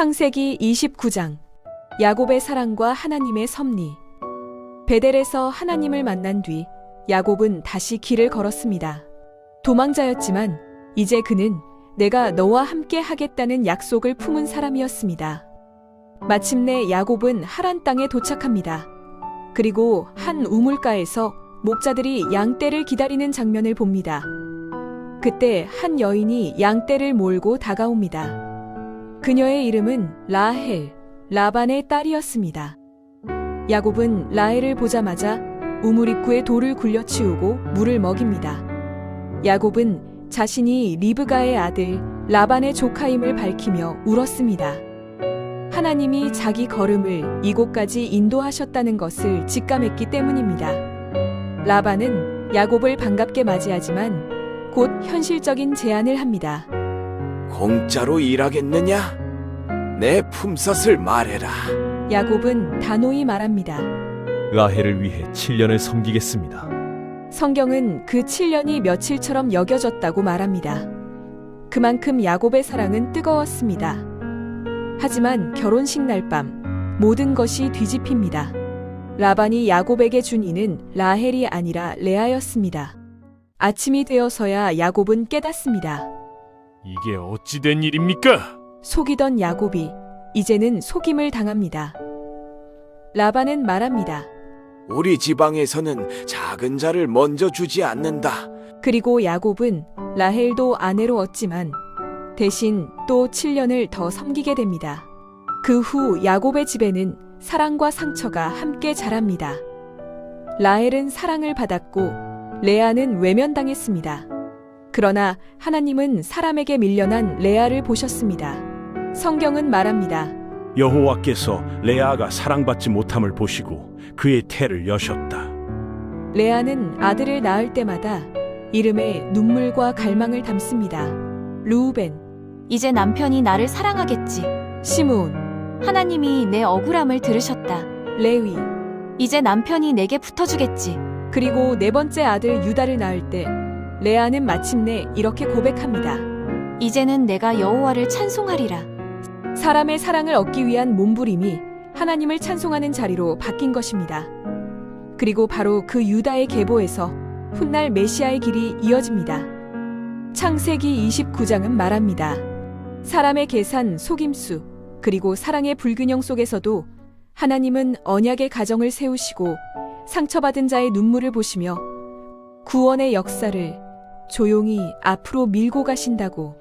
창세기 29장 야곱의 사랑과 하나님의 섭리 베델에서 하나님을 만난 뒤 야곱은 다시 길을 걸었습니다. 도망자였지만 이제 그는 내가 너와 함께 하겠다는 약속을 품은 사람이었습니다. 마침내 야곱은 하란 땅에 도착합니다. 그리고 한 우물가에서 목자들이 양떼를 기다리는 장면을 봅니다. 그때 한 여인이 양떼를 몰고 다가옵니다. 그녀의 이름은 라헬, 라반의 딸이었습니다. 야곱은 라헬을 보자마자 우물 입구에 돌을 굴려치우고 물을 먹입니다. 야곱은 자신이 리브가의 아들 라반의 조카임을 밝히며 울었습니다. 하나님이 자기 걸음을 이곳까지 인도하셨다는 것을 직감했기 때문입니다. 라반은 야곱을 반갑게 맞이하지만 곧 현실적인 제안을 합니다. 공짜로 일하겠느냐? 내 품삯을 말해라. 야곱은 단호히 말합니다. 라헬을 위해 7년을 섬기겠습니다. 성경은 그 7년이 며칠처럼 여겨졌다고 말합니다. 그만큼 야곱의 사랑은 뜨거웠습니다. 하지만 결혼식 날 밤 모든 것이 뒤집힙니다. 라반이 야곱에게 준 이는 라헬이 아니라 레아였습니다. 아침이 되어서야 야곱은 깨닫습니다. 이게 어찌 된 일입니까? 속이던 야곱이 이제는 속임을 당합니다. 라반은 말합니다. 우리 지방에서는 작은 자를 먼저 주지 않는다. 그리고 야곱은 라헬도 아내로 얻지만 대신 또 7년을 더 섬기게 됩니다. 그 후 야곱의 집에는 사랑과 상처가 함께 자랍니다. 라헬은 사랑을 받았고 레아는 외면당했습니다. 그러나 하나님은 사람에게 밀려난 레아를 보셨습니다. 성경은 말합니다. 여호와께서 레아가 사랑받지 못함을 보시고 그의 태를 여셨다. 레아는 아들을 낳을 때마다 이름에 눈물과 갈망을 담습니다. 루우벤, 이제 남편이 나를 사랑하겠지. 시므온, 하나님이 내 억울함을 들으셨다. 레위, 이제 남편이 내게 붙어주겠지. 그리고 네 번째 아들 유다를 낳을 때 레아는 마침내 이렇게 고백합니다. 이제는 내가 여호와를 찬송하리라. 사람의 사랑을 얻기 위한 몸부림이 하나님을 찬송하는 자리로 바뀐 것입니다. 그리고 바로 그 유다의 계보에서 훗날 메시아의 길이 이어집니다. 창세기 29장은 말합니다. 사람의 계산, 속임수, 그리고 사랑의 불균형 속에서도 하나님은 언약의 가정을 세우시고 상처받은 자의 눈물을 보시며 구원의 역사를 조용히 앞으로 밀고 가신다고